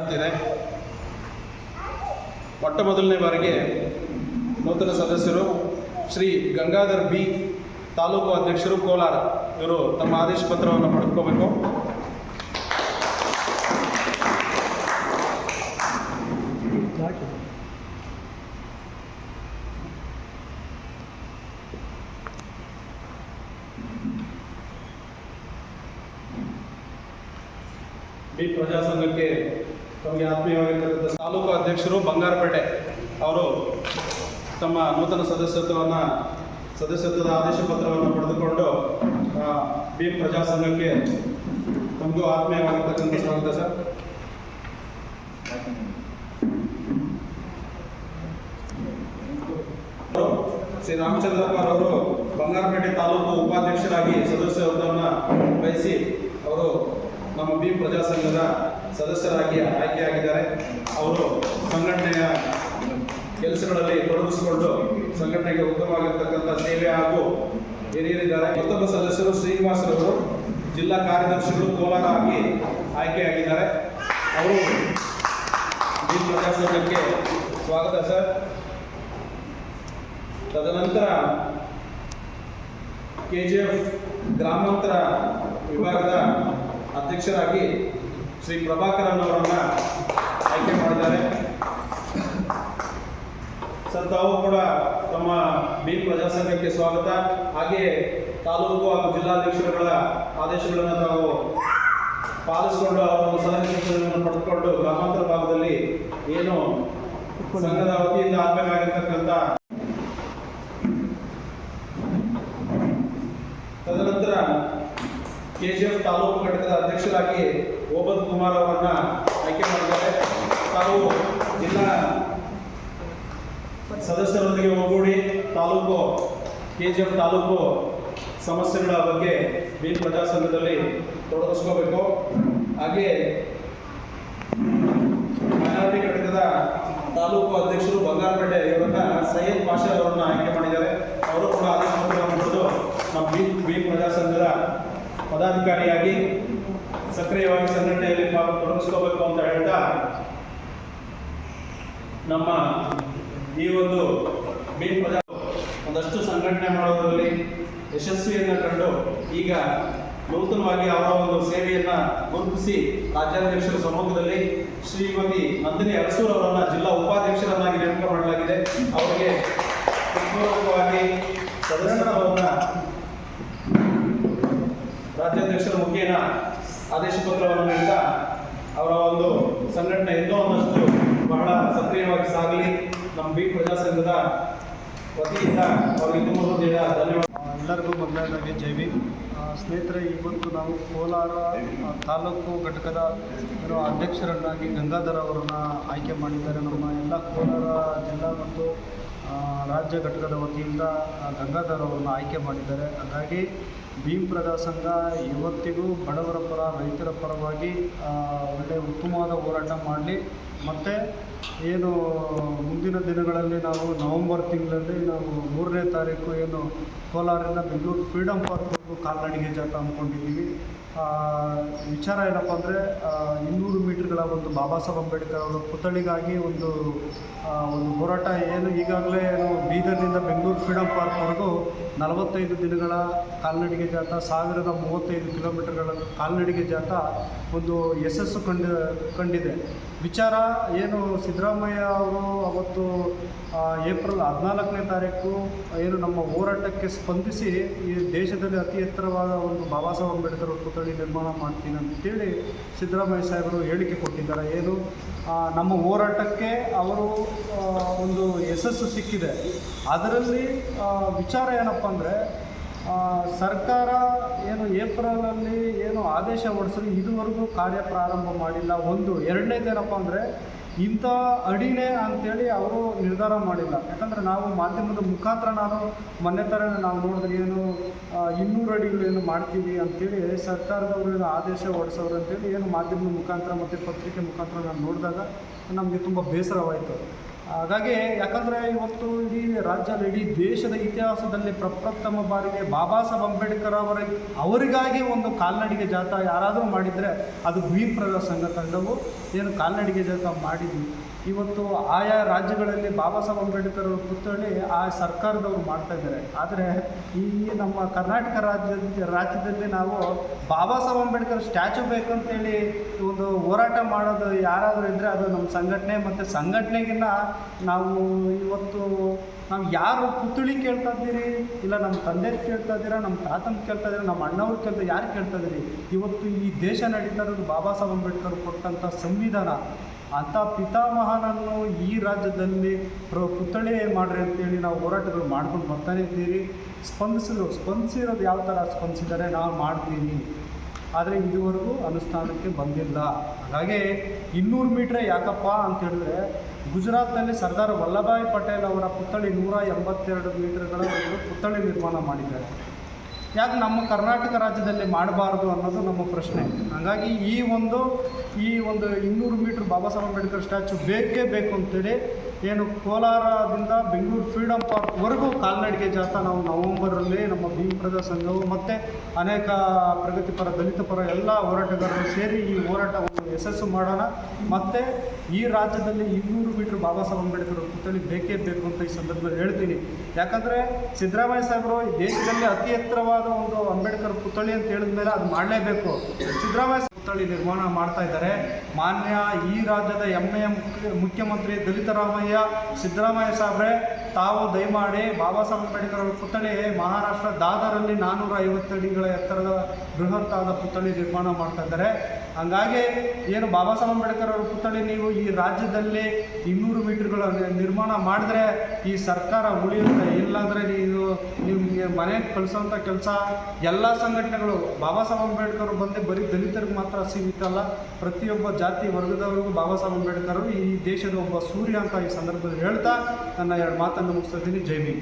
ಅಂತಿದೆ. ಮೊಟ್ಟ ಮೊದಲನೇ ಬಾರಿಗೆ ನೂತನ ಸದಸ್ಯರು ಶ್ರೀ ಗಂಗಾಧರ್ ಬಿ ತಾಲೂಕು ಅಧ್ಯಕ್ಷರು ಕೋಲಾರ. ಇವರು ತಮ್ಮ ಆದೇಶ ಪತ್ರವನ್ನು ಪಡೆದುಕೋಬೇಕು. ಬಿ ಪ್ರಜಾ ಸಂಘಕ್ಕೆ ತಮಗೆ ಆತ್ಮೀಯವಾಗಿರ್ತಕ್ಕಂಥ ತಾಲೂಕು ಅಧ್ಯಕ್ಷರು ಬಂಗಾರಪೇಟೆ ಅವರು ತಮ್ಮ ನೂತನ ಸದಸ್ಯತ್ವವನ್ನು, ಸದಸ್ಯತ್ವದ ಆದೇಶ ಪತ್ರವನ್ನು ಪಡೆದುಕೊಂಡು ಬಿ ಪ್ರಜಾ ಸಂಘಕ್ಕೆ ತಮಗೂ ಆತ್ಮೀಯವಾಗಿರ್ತಕ್ಕಂಥ ಸ್ವಾಗತ ಸರ್. ಶ್ರೀ ರಾಮಚಂದ್ರಪ್ಪ ಅವರು ಬಂಗಾರಪೇಟೆ ತಾಲೂಕು ಉಪಾಧ್ಯಕ್ಷರಾಗಿ ಸದಸ್ಯತ್ವವನ್ನು ವಹಿಸಿ ಅವರು ನಮ್ಮ ಬಿ ಪ್ರಜಾ ಸಂಘದ ಸದಸ್ಯರಾಗಿ ಆಯ್ಕೆಯಾಗಿದ್ದಾರೆ. ಅವರು ಸಂಘಟನೆಯ ಕೆಲಸಗಳಲ್ಲಿ ತೊಡಗಿಸಿಕೊಂಡು ಸಂಘಟನೆಗೆ ಉತ್ತಮವಾಗಿರ್ತಕ್ಕಂಥ ಸೇವೆ ಹಾಗೂ ಹಿರಿಯರಿದ್ದಾರೆ. ಮತ್ತೊಬ್ಬ ಸದಸ್ಯರು ಶ್ರೀನಿವಾಸರವರು ಜಿಲ್ಲಾ ಕಾರ್ಯದರ್ಶಿಗಳು ಕೋಲಾರ ಆಗಿ ಆಯ್ಕೆಯಾಗಿದ್ದಾರೆ. ಅವರು ಬಿ ಪ್ರಜಾಸಂಘಕ್ಕೆ ಸ್ವಾಗತ, ಸರ್. ತದನಂತರ ಕೆ ಜಿ ಎಫ್ ಗ್ರಾಮಾಂತರ ವಿಭಾಗದ ಅಧ್ಯಕ್ಷರಾಗಿ ಶ್ರೀ ಪ್ರಭಾಕರನ್ ಅವರನ್ನು ಆಯ್ಕೆ ಮಾಡಿದ್ದಾರೆ. ಸರ್, ತಾವು ಕೂಡ ತಮ್ಮ ಬಿ ಪ್ರಜಾಸಂಘಕ್ಕೆ ಸ್ವಾಗತ. ಹಾಗೆ ತಾಲೂಕು ಹಾಗೂ ಜಿಲ್ಲಾಧ್ಯಕ್ಷರುಗಳ ಆದೇಶಗಳನ್ನು ತಾವು ಪಾಲಿಸಿಕೊಂಡು ಅವರ ಒಂದು ಸಲಹೆ ಸೂಚನೆಗಳನ್ನು ಪಡೆದುಕೊಂಡು ಗ್ರಾಮಾಂತರ ಭಾಗದಲ್ಲಿ ಏನು ಸಂಘದ ವತಿಯಿಂದ ಆಗಬೇಕಾಗಿರ್ತಕ್ಕಂಥ ತದನಂತರ ಕೆ ಜಿ ಎಫ್ ತಾಲೂಕು ಘಟಕದ ಅಧ್ಯಕ್ಷರಾಗಿ ಓಬದ್ ಕುಮಾರ್ ಅವರನ್ನ ಆಯ್ಕೆ ಮಾಡಿದ್ದಾರೆ. ತಾವು ಜಿಲ್ಲಾ ಸದಸ್ಯರೊಂದಿಗೆ ಒಗ್ಗೂಡಿ ತಾಲೂಕು ಕೆ ಜಿ ಎಫ್ ತಾಲೂಕು ಸಮಸ್ಯೆಗಳ ಬಗ್ಗೆ ಬಿ ಪ್ರಜಾ ಸಂಘದಲ್ಲಿ ತೊಡಗಿಸ್ಕೋಬೇಕು. ಹಾಗೆ ಮೈನಾರಿಟಿ ಘಟಕದ ತಾಲೂಕು ಅಧ್ಯಕ್ಷರು ಬಂಗಾರಪೇಟೆ ಇವರನ್ನ ಸೈಯದ್ ಪಾಷಾ ಅವರನ್ನ ಆಯ್ಕೆ ಮಾಡಿದ್ದಾರೆ. ಅವರು ಕೂಡ ಆದೇಶ ಪತ್ರವನ್ನು ಪಡೆದು ನಮ್ಮ ಬಿ ಬಿ ಪ್ರಜಾ ಸಂಘದ ಪದಾಧಿಕಾರಿಯಾಗಿ ಸಕ್ರಿಯವಾಗಿ ಸಂಘಟನೆಯಲ್ಲಿ ತೊಡಗಿಸ್ಕೋಬೇಕು ಅಂತ ಹೇಳ್ತಾ ನಮ್ಮ ಈ ಒಂದು ಪದ ಒಂದಷ್ಟು ಸಂಘಟನೆ ಮಾಡೋದರಲ್ಲಿ ಯಶಸ್ವಿಯನ್ನು ಕಂಡು ಈಗ ನೂತನವಾಗಿ ಅವರ ಒಂದು ಸೇವೆಯನ್ನು ಗುರುತಿಸಿ ರಾಜ್ಯಾಧ್ಯಕ್ಷರ ಸಮ್ಮುಖದಲ್ಲಿ ಶ್ರೀಮತಿ ನಂದಿನಿ ಅರಸೂರ್ ಅವರನ್ನು ಜಿಲ್ಲಾ ಉಪಾಧ್ಯಕ್ಷರನ್ನಾಗಿ ನೇಮಕ ಮಾಡಲಾಗಿದೆ. ಅವರಿಗೆ ಹೃತ್ಪೂರ್ವಕವಾಗಿ ಸದಸ್ಯತ್ವವನ್ನ ರಾಜ್ಯಾಧ್ಯಕ್ಷರ ಮುಖೇನ ಆದೇಶ ಪತ್ರವನ್ನು ಅವರ ಒಂದು ಸಂಘಟನೆ ಇನ್ನೂ ಒಂದಷ್ಟು ಬಹಳ ಸಕ್ರಿಯವಾಗಿ ಸಾಗಲಿ. ನಮ್ಮ ಬಿ ಪ್ರಜಾಸಂಘದ ವತಿಯಿಂದ ಅವರಿಗೆ ತುಂಬ ಧನ್ಯವಾದ. ಎಲ್ಲರಿಗೂ ಮೊದಲನೇದಾಗಿ ಜೈ ಸ್ನೇಹಿತರೆ, ಇವತ್ತು ನಾವು ಕೋಲಾರ ತಾಲೂಕು ಘಟಕದ ಅಧ್ಯಕ್ಷರನ್ನಾಗಿ ಗಂಗಾಧರ ಅವರನ್ನು ಆಯ್ಕೆ ಮಾಡಿದ್ದಾರೆ. ನಮ್ಮ ಎಲ್ಲ ಕೋಲಾರ ಜಿಲ್ಲಾ ಮತ್ತು ರಾಜ್ಯ ಘಟಕದ ವತಿಯಿಂದ ಗಂಗಾಧರ್ ಅವರನ್ನು ಆಯ್ಕೆ ಮಾಡಿದ್ದಾರೆ. ಹಾಗಾಗಿ ಭೀಮ್ ಪ್ರಜಾ ಸಂಘ ಇವತ್ತಿಗೂ ಬಡವರ ಪರ, ರೈತರ ಪರವಾಗಿ ಒಳ್ಳೆಯ ಉತ್ತಮವಾದ ಹೋರಾಟ ಮಾಡಲಿ. ಮತ್ತು ಏನು ಮುಂದಿನ ದಿನಗಳಲ್ಲಿ ನಾವು ನವಂಬರ್ ತಿಂಗಳಲ್ಲಿ ನಾವು ಮೂರನೇ ತಾರೀಕು ಏನು ಕೋಲಾರಿಂದ ಬೆಂಗಳೂರು ಫ್ರೀಡಮ್ ಪಾರ್ಕ್ ಕಾಲ್ನಡಿಗೆ ಜಾಥಾ ಅಂದ್ಕೊಂಡಿದ್ದೀವಿ ವಿಚಾರ ಏನಪ್ಪ ಅಂದರೆ ಇನ್ನೂರು ಮೀಟರ್ಗಳ ಒಂದು ಬಾಬಾ ಸಾಹೇಬ್ ಅಂಬೇಡ್ಕರ್ ಅವರ ಪುತ್ಥಳಿಗಾಗಿ ಒಂದು ಒಂದು ಹೋರಾಟ ಏನು ಈಗಾಗಲೇ ಏನು ಬೀದರ್ನಿಂದ ಬೆಂಗಳೂರು ಫ್ರೀಡಮ್ ಪಾರ್ಕ್ವರೆಗೂ ನಲವತ್ತೈದು ದಿನಗಳ ಕಾಲ್ನಡಿಗೆ ಜಾಥಾ ಸಾವಿರದ ಮೂವತ್ತೈದು ಕಿಲೋಮೀಟರ್ಗಳ ಕಾಲ್ನಡಿಗೆ ಜಾಥಾ ಒಂದು ಯಶಸ್ಸು ಕಂಡ, ಕಂಡಿದೆ. ವಿಚಾರ ಏನು ಸಿದ್ದರಾಮಯ್ಯ ಅವರು ಅವತ್ತು ಏಪ್ರಿಲ್ ಹದಿನಾಲ್ಕನೇ ತಾರೀಕು ಏನು ನಮ್ಮ ಹೋರಾಟಕ್ಕೆ ಸ್ಪಂದಿಸಿ ಈ ದೇಶದಲ್ಲಿ ಅತಿ ಎತ್ತರವಾದ ಒಂದು ಬಾಬಾ ಸಾಹೇಬ್ ಅಂಬೇಡ್ಕರ್ ಅವ್ರ ಪುತ್ಥಳಿ ನಿರ್ಮಾಣ ಮಾಡ್ತೀನಿ ಅಂತೇಳಿ ಸಿದ್ದರಾಮಯ್ಯ ಸಾಹೇಬರು ಹೇಳಿಕೆ ಕೊಟ್ಟಿದ್ದಾರೆ. ಏನು? ನಮ್ಮ ಹೋರಾಟಕ್ಕೆ ಅವರು ಒಂದು ಯಶಸ್ಸು ಸಿಕ್ಕಿದೆ. ಅದರಲ್ಲಿ ವಿಚಾರ ಏನಪ್ಪ ಅಂದರೆ ಸರ್ಕಾರ ಏನು ಏಪ್ರಿಲಲ್ಲಿ ಏನು ಆದೇಶ ಹೊರಡಿಸಿದ್ರು ಇದುವರೆಗೂ ಕಾರ್ಯ ಪ್ರಾರಂಭ ಮಾಡಿಲ್ಲ. ಒಂದು, ಎರಡನೇದೇನಪ್ಪ ಅಂದರೆ ಇಂಥ ಅಡಿನೇ ಅಂತೇಳಿ ಅವರು ನಿರ್ಧಾರ ಮಾಡಿಲ್ಲ. ಯಾಕಂದರೆ ನಾವು ಮಾಧ್ಯಮದ ಮುಖಾಂತರ ನಾನು ಮೊನ್ನೆ ಥರ ನಾವು ನೋಡಿದ್ರೆ ಏನು ಇನ್ನೂರು ಏನು ಮಾಡ್ತೀವಿ ಅಂತೇಳಿ ಸರ್ಕಾರದವರು ಏನು ಆದೇಶ ಹೊರಡಿಸೋರು ಅಂತೇಳಿ ಏನು ಮಾಧ್ಯಮದ ಮುಖಾಂತರ ಮತ್ತು ಪತ್ರಿಕೆ ಮುಖಾಂತರ ನಾನು ನೋಡಿದಾಗ ನಮಗೆ ತುಂಬ ಬೇಸರವಾಯಿತು. ಹಾಗಾಗಿ ಯಾಕಂದರೆ ಇವತ್ತು ಇಡೀ ರಾಜ್ಯದ ಇಡೀ ದೇಶದ ಇತಿಹಾಸದಲ್ಲಿ ಪ್ರಪ್ರಥಮ ಬಾರಿಗೆ ಬಾಬಾ ಸಾಹೇಬ್ ಅಂಬೇಡ್ಕರ್ ಅವರ, ಅವರಿಗಾಗಿ ಒಂದು ಕಾಲ್ನಡಿಗೆ ಜಾಥಾ ಯಾರಾದರೂ ಮಾಡಿದರೆ ಅದು ಭೀಮ್ ಪ್ರಜಾ ಸಂಘ ತಂಡವು ಏನು ಕಾಲ್ನಡಿಗೆ ಜಾಥಾ ಮಾಡಿದ್ವಿ. ಇವತ್ತು ಆಯಾ ರಾಜ್ಯಗಳಲ್ಲಿ ಬಾಬಾ ಸಾಹೇಬ್ ಅಂಬೇಡ್ಕರ್ ಪುತ್ಥಳಿ ಆ ಸರ್ಕಾರದವರು ಮಾಡ್ತಾ ಇದ್ದಾರೆ. ಆದರೆ ಈ ನಮ್ಮ ಕರ್ನಾಟಕ ರಾಜ್ಯದ ರಾಜ್ಯದಲ್ಲಿ ನಾವು ಬಾಬಾ ಸಾಹೇಬ್ ಅಂಬೇಡ್ಕರ್ ಸ್ಟ್ಯಾಚು ಬೇಕಂತೇಳಿ ಒಂದು ಹೋರಾಟ ಮಾಡೋದು ಯಾರಾದರೂ ಇದ್ದರೆ ಅದು ನಮ್ಮ ಸಂಘಟನೆ ಮತ್ತು ಸಂಘಟನೆಗಿನ್ನ ನಾವು ಇವತ್ತು ನಾವು ಯಾರು ಪುತ್ಥಳಿ ಕೇಳ್ತಾ ಇದ್ದೀರಿ? ಇಲ್ಲ ನಮ್ಮ ತಂದೆ ಕೇಳ್ತಾ ಇದ್ದೀರಾ? ನಮ್ಮ ತಾತನ ಕೇಳ್ತಾ ಇದ್ದೀರಾ? ನಮ್ಮ ಅಣ್ಣವ್ರು ಕೇಳ್ತಾ ಯಾರು ಕೇಳ್ತಾ ಇದ್ದೀರಿ? ಇವತ್ತು ಈ ದೇಶ ನಡೀತಾ ಇರೋದು ಬಾಬಾ ಸಾಹೇಬ್ ಅಂಬೇಡ್ಕರ್ ಕೊಟ್ಟಂಥ ಸಂವಿಧಾನ. ಅಂಥ ಪಿತಾಮಹನನ್ನು ಈ ರಾಜ್ಯದಲ್ಲಿ ಪ್ರ ಪುತ್ಥಳಿ ಮಾಡ್ರಿ ಅಂತೇಳಿ ನಾವು ಹೋರಾಟಗಳು ಮಾಡ್ಕೊಂಡು ಬರ್ತಾನೆ ಇದ್ದೀರಿ. ಸ್ಪಂದಿಸಿದ್ರು, ಸ್ಪಂದಿಸಿರೋದು ಯಾವ ಥರ ಸ್ಪಂದಿಸಿದರೆ ನಾವು ಮಾಡ್ತೀನಿ. ಆದರೆ ಇದುವರೆಗೂ ಅನುಷ್ಠಾನಕ್ಕೆ ಬಂದಿಲ್ಲ. ಹಾಗಾಗಿ ಇನ್ನೂರು ಮೀಟ್ರೆ ಯಾಕಪ್ಪ ಅಂತ ಹೇಳಿದ್ರೆ, ಗುಜರಾತ್ನಲ್ಲಿ ಸರ್ದಾರ್ ವಲ್ಲಭಾಯ್ ಪಟೇಲ್ ಅವರ ಪುತ್ಥಳಿ ನೂರ ಎಂಬತ್ತೆರಡು ಮೀಟರ್ಗಳ ಒಂದು ಪುತ್ಥಳಿ ನಿರ್ಮಾಣ ಮಾಡಿದ್ದಾರೆ. ಯಾಕೆ ನಮ್ಮ ಕರ್ನಾಟಕ ರಾಜ್ಯದಲ್ಲಿ ಮಾಡಬಾರ್ದು ಅನ್ನೋದು ನಮ್ಮ ಪ್ರಶ್ನೆ. ಹಾಗಾಗಿ ಈ ಒಂದು ಈ ಒಂದು ಇನ್ನೂರು ಮೀಟ್ರ್ ಬಾಬಾ ಸಾಹೇಬ್ ಅಂಬೇಡ್ಕರ್ ಸ್ಟ್ಯಾಚು ಬೇಕೇ ಬೇಕು ಅಂತೇಳಿ ಏನು ಕೋಲಾರದಿಂದ ಬೆಂಗಳೂರು ಫ್ರೀಡಮ್ ಪಾರ್ಕ್ವರೆಗೂ ಕಾಲ್ನಡಿಗೆ ಜಾಥಾ ನಾವು ನವಂಬರಲ್ಲಿ ನಮ್ಮ ಭೀಮ್ ಪ್ರಜಾ ಸಂಘವು ಮತ್ತು ಅನೇಕ ಪ್ರಗತಿಪರ ದಲಿತಪರ ಎಲ್ಲ ಹೋರಾಟಗಾರರು ಸೇರಿ ಈ ಹೋರಾಟವನ್ನು ಯಶಸ್ಸು ಮಾಡೋಣ. ಮತ್ತು ಈ ರಾಜ್ಯದಲ್ಲಿ ಇನ್ನೂರು ಮೀಟ್ರ್ ಬಾಬಾ ಸಾಹೇಬ್ ಅಂಬೇಡ್ಕರ್ ಪುತ್ಥಳಿ ಬೇಕೇ ಬೇಕು ಅಂತ ಈ ಸಂದರ್ಭದಲ್ಲಿ ಹೇಳ್ತೀನಿ. ಯಾಕಂದರೆ ಸಿದ್ದರಾಮಯ್ಯ ಸಾಹೇಬರು ದೇಶದಲ್ಲಿ ಅತಿ ಎತ್ತರವಾದ ಒಂದು ಅಂಬೇಡ್ಕರ್ ಪುತ್ಥಳಿ ಅಂತ ಹೇಳಿದ ಮೇಲೆ ಅದು ಮಾಡಲೇಬೇಕು. ಸಿದ್ದರಾಮಯ್ಯ ಪುತ್ಥಳಿ ನಿರ್ಮಾಣ ಮಾಡ್ತಾ ಇದ್ದಾರೆ. ಮಾನ್ಯ ಈ ರಾಜ್ಯದ ಹೆಮ್ಮೆಯ ಮುಖ್ಯ ಮುಖ್ಯಮಂತ್ರಿ ದಲಿತರಾಮಯ್ಯ ಸಿದ್ದರಾಮಯ್ಯ ಸಾಹೇಬ್ರೆ ತಾವು ದಯಮಾಡಿ ಬಾಬಾ ಸಾಹೇಬ್ ಅಂಬೇಡ್ಕರ್ ಅವರ ಪುತ್ಥಳಿ, ಮಹಾರಾಷ್ಟ್ರ ದಾದರಲ್ಲಿ ನಾನ್ನೂರ ಐವತ್ತು ಅಡಿಗಳ ಎತ್ತರದ ಬೃಹತ್ತಾದ ಪುತ್ಥಳಿ ನಿರ್ಮಾಣ ಮಾಡ್ತಾ ಇದ್ದಾರೆ. ಹಂಗಾಗಿ ಏನು ಬಾಬಾ ಸಾಹೇಬ್ ಅಂಬೇಡ್ಕರ್ ಅವರ ಪುತ್ಥಳಿ ನೀವು ಈ ರಾಜ್ಯದಲ್ಲಿ ಇನ್ನೂರು ಮೀಟರ್ಗಳ ನಿರ್ಮಾಣ ಮಾಡಿದ್ರೆ ಈ ಸರ್ಕಾರ ಉಳಿಯುತ್ತೆ. ಇಲ್ಲಾಂದರೆ ನೀವು ನಿಮಗೆ ಮನೆಗೆ ಕಳಿಸೋಂಥ ಕೆಲಸ ಎಲ್ಲ ಸಂಘಟನೆಗಳು ಬಾಬಾ ಸಾಹೇಬ್ ಅಂಬೇಡ್ಕರ್ ಬಂದು ಬರೀ ದಲಿತರಿಗೆ ಮಾತ್ರ ಸೀಮಿತ ಅಲ್ಲ, ಪ್ರತಿಯೊಬ್ಬ ಜಾತಿ ವರ್ಗದವರಿಗೂ ಬಾಬಾ ಸಾಹೇಬ್ ಅಂಬೇಡ್ಕರ್ ಈ ದೇಶದ ಒಬ್ಬ ಸೂರ್ಯ ಅಂತ ಈ ಸಂದರ್ಭದಲ್ಲಿ ಹೇಳ್ತಾ ನನ್ನ ಎರಡು ಮಾತನ್ನು ಮುಗಿಸ್ತಾ ಇದ್ದೀನಿ ಜೈ ಭೀಮ್